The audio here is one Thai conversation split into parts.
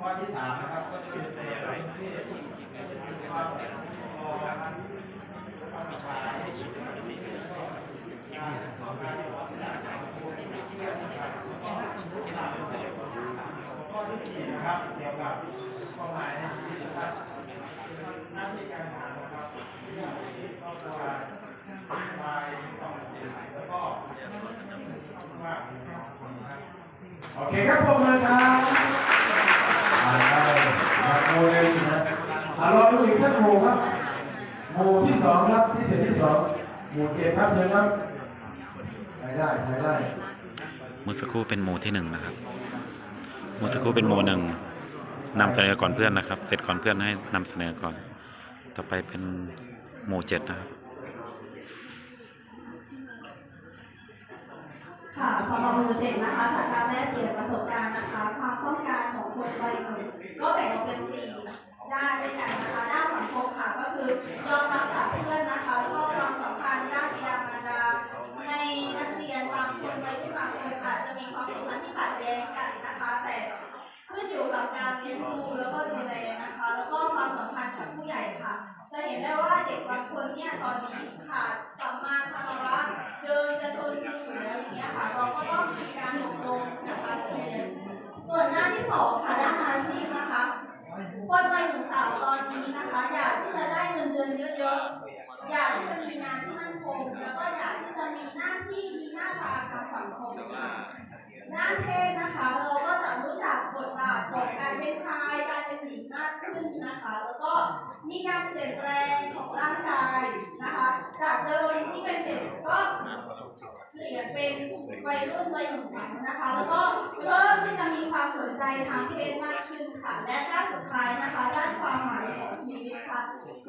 ข้อที่สามนะครับก็คือในเรื่องที่ความพอการวิชาที่สุดข้อที่สี่นะครับเกี่ยวกับเป้าหมายในชีวิตนะครับหน้าที่การงานนะครับเรื่องที่ครอบครัววายต้องเสียแล้วก็ว่าโอเคครับผมนะครับอ่าได้ครับโมหนึ่งนะอ่ารอดูอีกสักโมครับโมที่สองครับที่เสร็จที่สองโมเจ็ดครับเชิญครับใช้ได้ใช้ได้เมื่อสักครู่เป็นโมที่หนึ่งนะครับเมื่อสักครู่เป็นโมหนึ่งนำเสนอก่อนเพื่อนนะครับ เสร็จก่อนเพื่อนให้นำเสนอก่อน ต่อไปเป็นโมเจ็ดนะครับค่ะสำหรับหมู่เจ็ดนะคะจากการแลกเปลี่ยนประสบการณ์นะคะความต้อง กับการเลี้ยงดูแล้วก็ดูแลนะคะ แล้วก็ความสัมพันธ์กับผู้ใหญ่ค่ะ จะเห็นได้ว่าเด็กบางคนเนี่ยตอนนี้ขาดสัมมาคารวะเดินจะชนกันอยู่แล้วอย่างเงี้ยค่ะ เราก็ต้องมีการอบรมนะคะเรียน ส่วนหน้าที่สองค่ะด้านอาชีพนะคะคนวัยหนุ่มสาวตอนนี้นะคะ อยากที่จะได้เงินเดือนเยอะๆ อยากที่จะมีงานที่มั่นคง แล้วก็อยากที่จะมีหน้าที่มีหน้าตาทางสังคมค่ะด้านเพศนะคะ มีการเปลี่ยนแปลงของร่างกายนะคะ จากเดิมที่เป็นเด็กก็เปลี่ยนเป็นวัยรุ่นวัยหนุ่มสาวนะคะ แล้วก็เริ่มที่จะมีความสนใจทางเพศมากขึ้นค่ะ และด้านสุดท้ายนะคะด้านความหมายของชีวิตค่ะ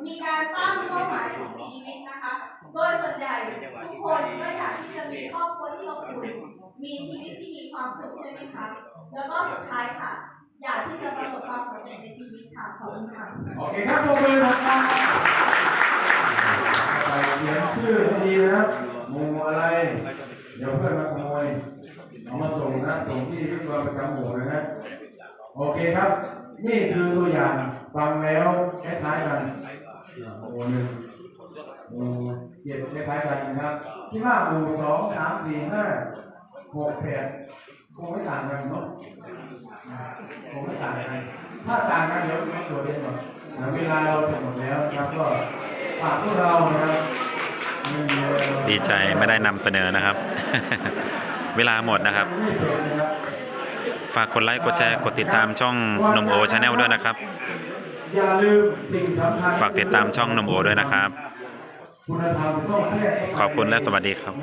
มีการตั้งเป้าหมายของชีวิตนะคะ โดยส่วนใหญ่ทุกคนก็อยากที่จะมีครอบครัวที่อบอุ่นมีชีวิตที่มีความสุขใช่ไหมคะ แล้วก็สุดท้ายค่ะ อยากที่จะประสบความสำเร็จ ค่ะขอบคุณค่ะโอเคครับผมเลยนะครับใส่เขียนชื่อให้ดีนะครับโมอะไร เดี๋ยวเพื่อนมาขโมยเอามาส่งนะส่งที่วิทยาประจำหมู่นะฮะโอเคครับ นี่คือตัวอย่างฟังแล้วคล้ายๆกันโอ่าโมหนึ่งโมเจ็ดคล้ายๆกันนะครับ ที่ว่าหมู่สองสามสี่ห้าหกแปดคงไม่ต่างกันเนาะคงไม่ต่างกัน ถ้าต่างกันเดี๋ยวไม่ตัวเด่นหมดนะเวลาเราจะหมดแล้วนะครับก็ฝากพวกเรานะครับไม่มีอะไรเราดีใจไม่ได้นำเสนอนะครับ เวลาหมดนะครับไม่เสร็จนะครับ ฝากกดไลค์กดแชร์กดติดตามช่องนมโอชาแนลด้วยนะครับอย่าลืมสิ่งสำคัญฝากติดตามช่องนมโอด้วยนะครับคุณธรรมต้องแทรกเข้าไปขอบคุณและสวัสดีครับ